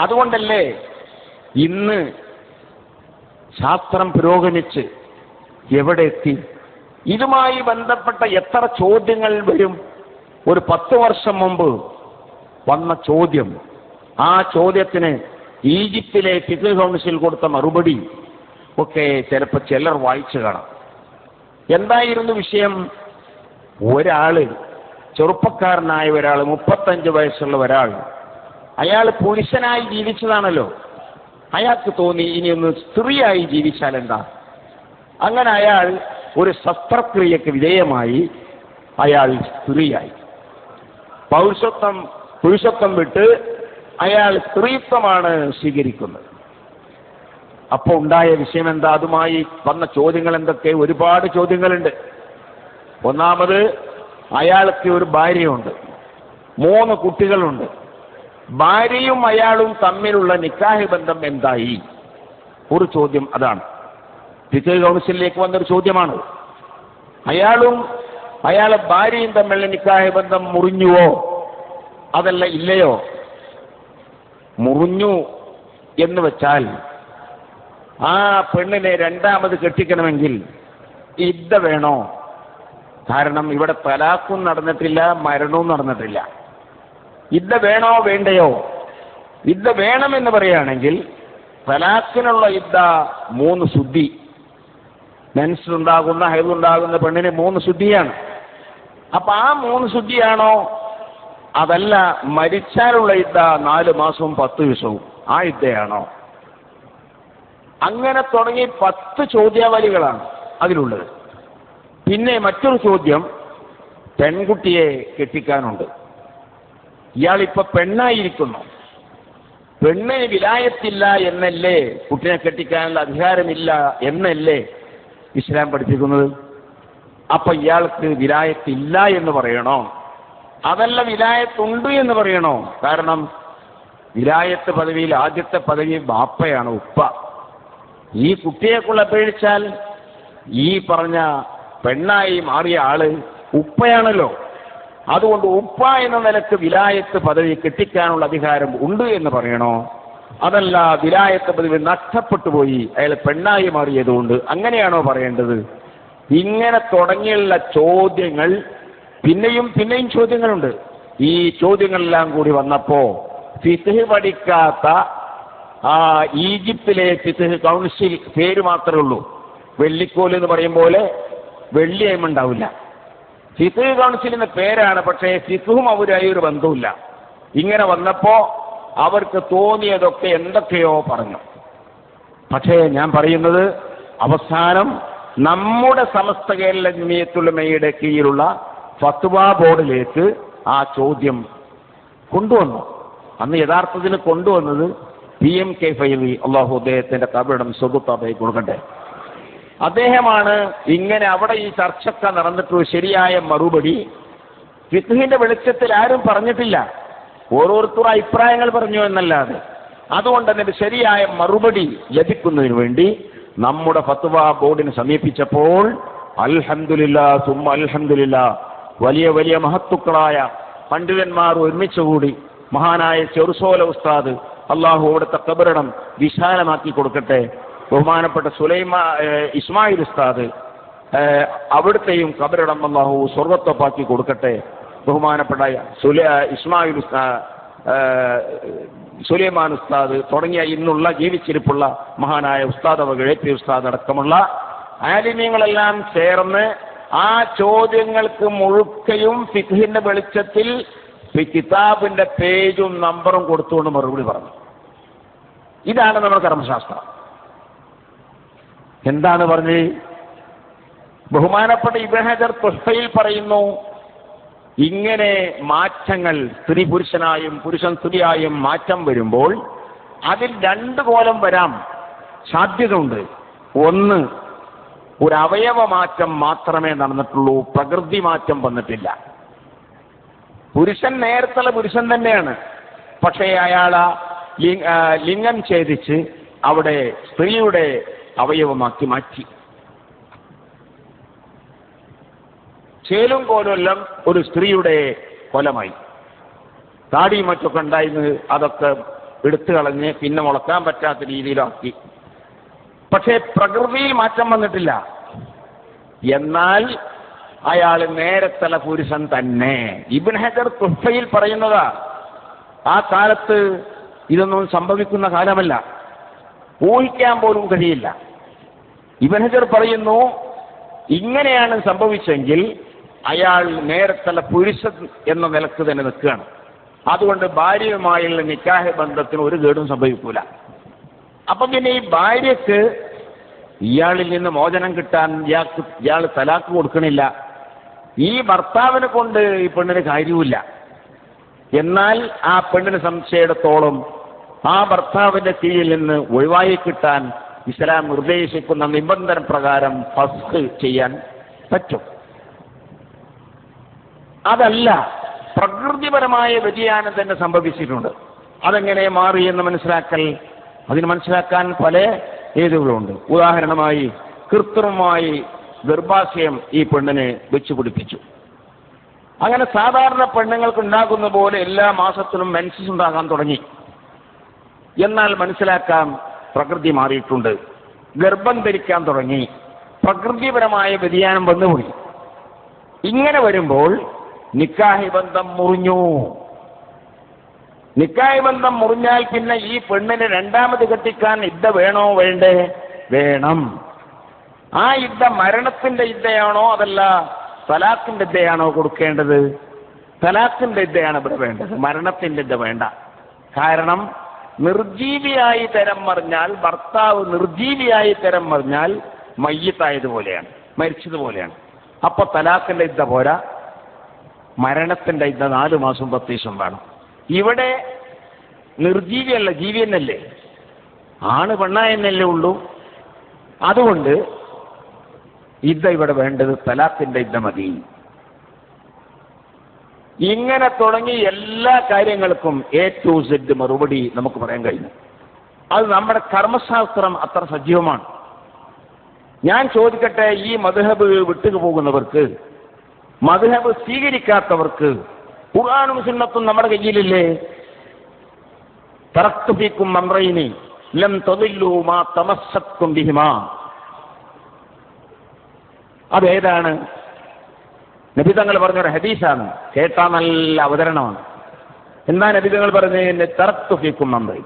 അതുകൊണ്ടല്ലേ ഇന്ന് ശാസ്ത്രം പുരോഗമിച്ച് എവിടെ എത്തി? ഇതുമായി ബന്ധപ്പെട്ട എത്ര ചോദ്യങ്ങൾ വരും? ഒരു പത്ത് വർഷം മുമ്പ് വന്ന ചോദ്യം. ആ ചോദ്യത്തിന് ഈജിപ്തിലെ ഫിഖ് കൗൺസിൽ കൊടുത്ത മറുപടി ഒക്കെ ചിലപ്പോൾ ചിലർ വായിച്ചു കാണാം. എന്തായിരുന്നു വിഷയം? ഒരാൾ ചെറുപ്പക്കാരനായ ഒരാൾ മുപ്പത്തഞ്ച് വയസ്സുള്ള ഒരാൾ അയാൾ പുരുഷനായി ജീവിച്ചതാണല്ലോ. അയാൾക്ക് തോന്നി ഇനി ഒന്ന് സ്ത്രീയായി ജീവിച്ചാൽ എന്താ? അങ്ങനെ അയാൾ ഒരു ശസ്ത്രക്രിയക്ക് വിധേയമായി അയാൾ സ്ത്രീയായി. പൗരുഷത്വം പുരുഷത്വം വിട്ട് അയാൾ സ്ത്രീത്വമാണ് സ്വീകരിക്കുന്നത്. അപ്പോൾ ഉണ്ടായ വിഷയം എന്താ? അതുമായി വന്ന ചോദ്യങ്ങൾ എന്തൊക്കെ? ഒരുപാട് ചോദ്യങ്ങളുണ്ട്. ഒന്നാമത് അയാൾക്ക് ഒരു ഭാര്യയുണ്ട്. മൂന്ന് കുട്ടികളുണ്ട്. ഭാര്യയും അയാളും തമ്മിലുള്ള നിക്കാഹ് ബന്ധം എന്തായി? ഒരു ചോദ്യം അതാണ്. ഫിഖ് കൗൺസിലിലേക്ക് വന്നൊരു ചോദ്യമാണ്. അയാളും അയാളെ ഭാര്യയും തമ്മിലുള്ള നിക്കാഹ് ബന്ധം മുറിഞ്ഞുവോ? അതല്ല ഇല്ലയോ? മുറിഞ്ഞു എന്ന് വെച്ചാൽ ആ പെണ്ണിനെ രണ്ടാമത് കെട്ടിക്കണമെങ്കിൽ ഇദ്ദ വേണോ? കാരണം ഇവിടെ തലാഖും നടന്നിട്ടില്ല മരണവും നടന്നിട്ടില്ല. ഇദ്ദ വേണോ വേണ്ടയോ? ഇദ്ദ വേണമെന്ന് പറയുകയാണെങ്കിൽ തലാഖിനുള്ള ഇദ്ദ മൂന്ന് ശുദ്ധി മെൻസുണ്ടാകുന്ന ഹൈതുണ്ടാകുന്ന പെണ്ണിന് മൂന്ന് ശുദ്ധിയാണ് അപ്പൊ ആ മൂന്ന് ശുദ്ധിയാണോ അതല്ല മരിച്ചാലുള്ള ഇദ്ദ നാല് മാസവും പത്ത് ദിവസവും. ആ ഇദ്ദയാണോ അങ്ങനെ തുടങ്ങി പത്ത് ചോദ്യാവലികളാണ് അതിലുള്ളത്. പിന്നെ മറ്റൊരു ചോദ്യം പെൺകുട്ടിയെ കെട്ടിക്കാനുണ്ട്. ഇയാളിപ്പോ പെണ്ണായിരിക്കുന്നു. പെണ്ണിന് വിലായത്തില്ല എന്നല്ലേ? കുട്ടിനെ കെട്ടിക്കാനുള്ള അധികാരമില്ല എന്നല്ലേ ഇസ്ലാം പഠിപ്പിക്കുന്നത്? അപ്പൊ ഇയാൾക്ക് വിലായത്തില്ല എന്ന് പറയണോ? അതല്ല വിലായത്തുണ്ട് എന്ന് പറയണോ? കാരണം വിലായത്ത് പദവിയിൽ ആദ്യത്തെ പദവി ബാപ്പയാണ് ഉപ്പ. ഈ കുട്ടിയെക്കുള്ള പേടിച്ചാൽ ഈ പറഞ്ഞ പെണ്ണായി മാറിയ ആൾ ഉപ്പയാണല്ലോ. അതുകൊണ്ട് ഉപ്പ എന്ന നിലയ്ക്ക് വിലായത്ത് പദവി കെട്ടിക്കാനുള്ള അധികാരം ഉണ്ട് എന്ന് പറയണോ? അതല്ല വിലായത്ത് പദവി നഷ്ടപ്പെട്ടു പോയി. അയാൾ പെണ്ണായി മാറിയതുകൊണ്ട് അങ്ങനെയാണോ പറയേണ്ടത്? ഇങ്ങനെ തുടങ്ങിയുള്ള ചോദ്യങ്ങൾ പിന്നെയും പിന്നെയും ചോദ്യങ്ങളുണ്ട്. ഈ ചോദ്യങ്ങളെല്ലാം കൂടി വന്നപ്പോ ഫിത്ഹ് പഠിക്കാത്ത ആ ഈജിപ്തിലെ ഫിത്ഹ് കൗൺസിൽ പേര് മാത്രമേ ഉള്ളൂ. വെള്ളിക്കോൽ എന്ന് പറയും പോലെ വെള്ളിയായ്മ ഉണ്ടാവില്ല. ഫിത്ഹ് എന്ന പേരാണ് പക്ഷേ ഫിത്ഹും അവരായി ഒരു ബന്ധവുമില്ല. ഇങ്ങനെ വന്നപ്പോ അവർക്ക് തോന്നിയതൊക്കെ എന്തൊക്കെയോ പറഞ്ഞു. പക്ഷേ ഞാൻ പറയുന്നത് അവസാനം നമ്മുടെ സമസ്ത കേരള ജമിയത്തുലമയുടെ കീഴിലുള്ള ഫത്വ ബോർഡിലേക്ക് ആ ചോദ്യം കൊണ്ടുവന്നു. അന്ന് യഥാർത്ഥത്തിൽ കൊണ്ടുവന്നത് പി എം കെ ഫൈവി അള്ളാഹു അദ്ദേഹത്തിന്റെ കബിടം സ്വതുത്തായി കൊടുക്കട്ടെ. അദ്ദേഹമാണ് ഇങ്ങനെ അവിടെ ഈ ചർച്ചൊക്കെ നടന്നിട്ട് ശരിയായ മറുപടി. ഫിത്ഹിന്റെ വെളിച്ചത്തിൽ ആരും പറഞ്ഞിട്ടില്ല. ഓരോരുത്തരും അഭിപ്രായങ്ങൾ പറഞ്ഞു എന്നല്ലാതെ. അതുകൊണ്ട് തന്നെ ശരിയായ മറുപടി ലഭിക്കുന്നതിന് വേണ്ടി നമ്മുടെ ഫത്വ ബോർഡിനെ സമീപിച്ചപ്പോൾ അൽഹന്ദില്ല സുമ അൽഹന്ദില്ല വലിയ വലിയ മഹത്തുക്കളായ പണ്ഡിതന്മാർ ഒരുമിച്ചുകൂടി മഹാനായ ചെറുസോല ഉസ്താദ് അള്ളാഹു അവിടുത്തെ കബറിടം വിശാലമാക്കി കൊടുക്കട്ടെ. ബഹുമാനപ്പെട്ട സുലൈമ ഇസ്മായിൽ ഉസ്താദ് അവിടുത്തെയും കബറിടം അള്ളാഹു സ്വർഗത്തൊപ്പാക്കി കൊടുക്കട്ടെ. ബഹുമാനപ്പെട്ട സുല ഇസ്മായിൽ സുലൈമാൻ ഉസ്താദ് തുടങ്ങിയ ഇന്നുള്ള ജീവിച്ചിരിപ്പുള്ള മഹാനായ ഉസ്താദ് കിഴപ്പി ഉസ്താദ് അടക്കമുള്ള ആലിമ്യങ്ങളെല്ലാം ചേർന്ന് ആ ചോദ്യങ്ങൾക്ക് മുഴുക്കയും ഫിഖിന്റെ വെളിച്ചത്തിൽ കിതാബിന്റെ പേജും നമ്പറും കൊടുത്തുകൊണ്ട് മറുപടി പറഞ്ഞു. ഇതാണ് നമ്മുടെ കർമ്മശാസ്ത്രം എന്താണ് പറഞ്ഞത് ബഹുമാനപ്പെട്ട ഇബ്രഹദർ തുഷ്ഫയിൽ പറയുന്നു ഇങ്ങനെ മാറ്റങ്ങൾ സ്ത്രീ പുരുഷനായും പുരുഷൻ സ്ത്രീയായും മാറ്റം വരുമ്പോൾ അതിൽ രണ്ട് കോലം വരാം സാധ്യതയുണ്ട്. ഒന്ന് ഒരു അവയവ മാറ്റം മാത്രമേ നടന്നിട്ടുള്ളൂ പ്രകൃതി മാറ്റം വന്നിട്ടില്ല. പുരുഷൻ നേരത്തെ പുരുഷൻ തന്നെയാണ്. പക്ഷേ ആ, ലിംഗം ഛേദിച്ച് അവിടെ സ്ത്രീയുടെ അവയവമാക്കി മാറ്റി. ചേലും കോലുമെല്ലാം ഒരു സ്ത്രീയുടെ കൊലമായി. താടിയും മറ്റൊക്കെ ഉണ്ടായിരുന്നു. അതൊക്കെ എടുത്തു കളഞ്ഞ് പിന്നെ മുളക്കാൻ പറ്റാത്ത രീതിയിലാക്കി. പക്ഷേ പ്രകൃതിയിൽ മാറ്റം വന്നിട്ടില്ല. എന്നാൽ അയാൾ നേരത്തല പുരുഷൻ തന്നെ. ഇബിൻ ഹജർ തുഫയിൽ പറയുന്നതാ ആ കാലത്ത് ഇതൊന്നും സംഭവിക്കുന്ന കാലമല്ല. ഊഹിക്കാൻ പോലും കഴിയില്ല. ഇബനജർ പറയുന്നു ഇങ്ങനെയാണ് സംഭവിച്ചെങ്കിൽ അയാൾ നേരത്തല പുരുഷൻ എന്ന നിലയ്ക്ക് തന്നെ നിൽക്കുകയാണ്. അതുകൊണ്ട് ഭാര്യയുമായുള്ള നിക്കാഹ ബന്ധത്തിന് ഒരു കേടും സംഭവിക്കൂല. അപ്പൊ പിന്നെ ഈ ഭാര്യക്ക് ഇയാളിൽ നിന്ന് മോചനം കിട്ടാൻ ഇയാൾക്ക് ഇയാൾ തലാക്ക് കൊടുക്കണില്ല. ഈ ഭർത്താവിനെ കൊണ്ട് ഈ പെണ്ണിന് കാര്യവുമില്ല. എന്നാൽ ആ പെണ്ണിന് സംശയത്തോളം ആ ഭർത്താവിന്റെ കീഴിൽ നിന്ന് ഒഴിവായി കിട്ടാൻ ഇസ്ലാം നിർദ്ദേശിക്കുന്ന നിബന്ധന പ്രകാരം ഫസ്ക് ചെയ്യാൻ പറ്റും. അതല്ല പ്രകൃതിപരമായ വ്യതിയാനം തന്നെ സംഭവിച്ചിട്ടുണ്ട്. അതെങ്ങനെ മാറി എന്ന് മനസ്സിലാക്കൽ അതിന് മനസ്സിലാക്കാൻ പല ഏതുകളുണ്ട്. ഉദാഹരണമായി കൃത്രിമമായി ഗർഭാശയം ഈ പെണ്ണിനെ വെച്ചു പിടിപ്പിച്ചു. അങ്ങനെ സാധാരണ പെണ്ണുങ്ങൾക്ക് ഉണ്ടാകുന്ന പോലെ എല്ലാ മാസത്തിലും മെൻസസ് ഉണ്ടാകാൻ തുടങ്ങി. എന്നാൽ മനസ്സിലാക്കാം പ്രകൃതി മാറിയിട്ടുണ്ട്. ഗർഭം ധരിക്കാൻ തുടങ്ങി. പ്രകൃതിപരമായ വ്യതിയാനം വന്നുപോയി ഇങ്ങനെ വരുമ്പോൾ നിക്കാഹി ബന്ധം മുറിഞ്ഞു. നിക്കാഹി ബന്ധം മുറിഞ്ഞാൽ പിന്നെ ഈ പെണ്ണിന് രണ്ടാമത് കെട്ടിക്കാൻ ഇദ്ദ വേണോ വേണ്ടേ? വേണം. ആ ഇദ്ദ മരണത്തിന്റെ ഇദ്ദയാണോ അതല്ല തലാഖിന്റെ ഇദ്ദയാണോ കൊടുക്കേണ്ടത്? തലാഖിന്റെ ഇദ്ദയാണ് ഇവിടെ വേണ്ടത്. മരണത്തിന്റെ ഇദ്ദ വേണ്ട. കാരണം നിർജീവിയായി തരം മറിഞ്ഞാൽ ഭർത്താവ് നിർജീവിയായി തരം മറിഞ്ഞാൽ മയ്യത്തായതുപോലെയാണ് മരിച്ചതുപോലെയാണ്. അപ്പൊ തലാഖിന്റെ ഇദ്ദ പോരാ? മരണത്തിന്റെ ഇദ്ദ നാല് മാസം പത്ത് ദിവസം വേണം. ഇവിടെ നിർജീവിയല്ല ജീവി എന്നല്ലേ? ആണ് പെണ്ണായെന്നല്ലേ ഉള്ളൂ. അതുകൊണ്ട് ഇദ്ദ ഇവിടെ വേണ്ടത് തലാഖിന്റെ ഇദ്ദ മതി. ഇങ്ങനെ തുടങ്ങി എല്ലാ കാര്യങ്ങൾക്കും എ ടു സെഡ് മറുപടി നമുക്ക് പറയാൻ കഴിഞ്ഞു. അത് നമ്മുടെ കർമ്മശാസ്ത്രം അത്ര സജീവമാണ്. ഞാൻ ചോദിക്കട്ടെ ഈ മധുഹബ് വിട്ടു പോകുന്നവർക്ക് മധുഹബ് സ്വീകരിക്കാത്തവർക്ക് ഖുർആാനും സുന്നത്തും നമ്മുടെ കയ്യിലില്ലേ? തറക്തുഫിക്കും മമ്രൈനി ലം തൊതില്ലു മാ തമസ്സക്കും ബിഹിമാ. അതേതാണ് നബി തങ്ങൾ പറഞ്ഞൊരു ഹദീസാണ്. കേട്ടാ നല്ല അവതരണമാണ്. എന്താ നബി തങ്ങൾ പറഞ്ഞ? എന്നെ തറത്തുഫിക്കും നമ്മൾ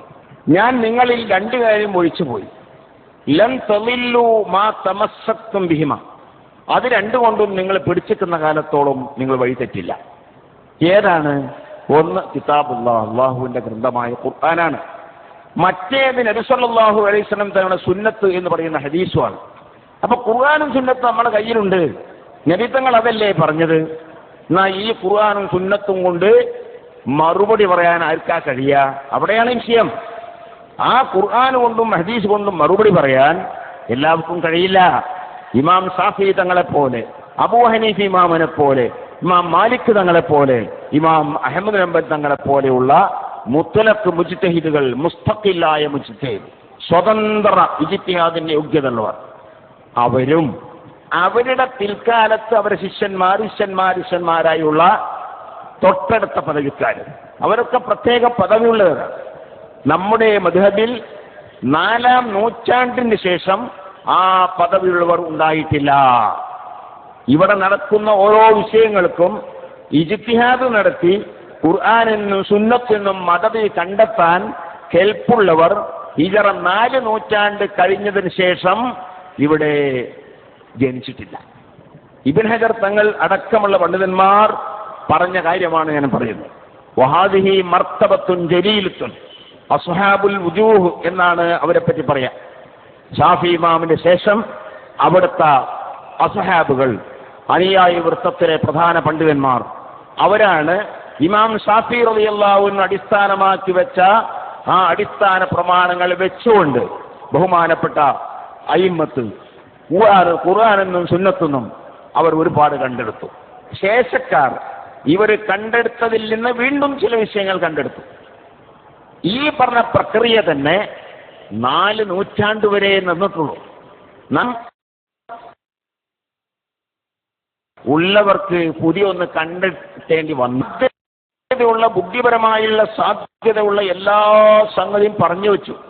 ഞാൻ നിങ്ങളിൽ രണ്ടു കാര്യം ഒഴിച്ചുപോയി. ലം തൊലില്ലു മാ അത് രണ്ടുകൊണ്ടും നിങ്ങൾ പിടിച്ചിട്ടുന്ന കാലത്തോളം നിങ്ങൾ വഴി തെറ്റില്ല. ഏതാണ്? ഒന്ന് കിതാബുള്ള അള്ളാഹുവിന്റെ ഗ്രന്ഥമായ ഖുർആനാണ്. മറ്റേത് നബിസല്ലാഹു അലൈസ്ലം തങ്ങളുടെ സുന്നത്ത് എന്ന് പറയുന്ന ഹദീസുമാണ്. അപ്പൊ ഖുർആാനും സുന്നത്ത് നമ്മുടെ കയ്യിലുണ്ട്. നബിത്തങ്ങൾ അതല്ലേ പറഞ്ഞത്? എന്നാ ഈ ഖുർആാനും സുന്നത്തും കൊണ്ട് മറുപടി പറയാൻ ആർക്കാ കഴിയ? അവിടെയാണ് വിഷയം. ആ ഖുർആൻ കൊണ്ടും ഹദീസ് കൊണ്ടും മറുപടി പറയാൻ എല്ലാവർക്കും കഴിയില്ല. ഇമാം ഷാഫി തങ്ങളെ പോലെ ഹനീഫ് ഇമാമിനെ പോലെ ഇമാം മാലിക് തങ്ങളെ പോലെ ഇമാം അഹമ്മദ് നമ്പൻ തങ്ങളെ പോലെയുള്ള മുത്തലക്ക് മുജിത്തഹിദുകൾ മുസ്തഖില്ലായ മുജിത്തഹിദ് സ്വതന്ത്ര ഇജിത്തിഹാദിന്റെ യോഗ്യതയുള്ളവർ. അവരും അവരുടെ പിൽക്കാലത്ത് അവരുടെ ശിഷ്യന്മാർ ശിഷ്യന്മാർ ശിഷ്യന്മാരായുള്ള തൊട്ടടുത്ത പദവിക്കാർ. അവരൊക്കെ പ്രത്യേക പദവിയുള്ളവരാണ്. നമ്മുടെ മധുഹബിൽ നാലാം നൂറ്റാണ്ടിന് ശേഷം ആ പദവിയുള്ളവർ ഉണ്ടായിട്ടില്ല. ഇവിടെ നടക്കുന്ന ഓരോ വിഷയങ്ങൾക്കും ഇജിത്തിഹാദ് നടത്തി ഖുർആാനെന്നും സുന്നത്തെന്നും മതവി കണ്ടെത്താൻ ഹെൽപ്പുള്ളവർ ഇതറ നാല് നൂറ്റാണ്ട് കഴിഞ്ഞതിന് ശേഷം ഇവിടെ ജനിച്ചിട്ടില്ല. ഇബിൻ ഹജർ തങ്ങൾ അടക്കമുള്ള പണ്ഡിതന്മാർ പറഞ്ഞ കാര്യമാണ് ഞാൻ പറയുന്നത്. വഹാദിഹി മർത്തബത്തുൻ അസ്ഹാബുൽ വുജൂഹ് എന്നാണ് അവരെ പറ്റി പറയാം ഷാഫി ഇമാമിന്റെ ശേഷം അവിടുത്തെ അസുഹാബുകൾ അനുയായി വൃത്തത്തിലെ പ്രധാന പണ്ഡിതന്മാർ അവരാണ് ഇമാം ഷാഫി റളിയല്ലാഹുവിന് അടിസ്ഥാനമാക്കി വെച്ച ആ അടിസ്ഥാന പ്രമാണങ്ങൾ വെച്ചുകൊണ്ട് ബഹുമാനപ്പെട്ട അയിമത്ത് ഖുർആാനെന്നും സുന്നത്തെന്നും അവർ ഒരുപാട് കണ്ടെടുത്തു. ശേഷക്കാർ ഇവർ കണ്ടെടുത്തതിൽ നിന്ന് വീണ്ടും ചില വിഷയങ്ങൾ കണ്ടെടുത്തു. ഈ പറഞ്ഞ പ്രക്രിയ തന്നെ നാല് നൂറ്റാണ്ട് വരെ നിന്നിട്ടുള്ളൂ. നാം ഉള്ളവർക്ക് പുതിയ ഒന്ന് കണ്ടെത്തേണ്ടി വന്നു. ബുദ്ധിപരമായുള്ള സാധ്യതയുള്ള എല്ലാ സംഗതിയും പറഞ്ഞു വെച്ചു.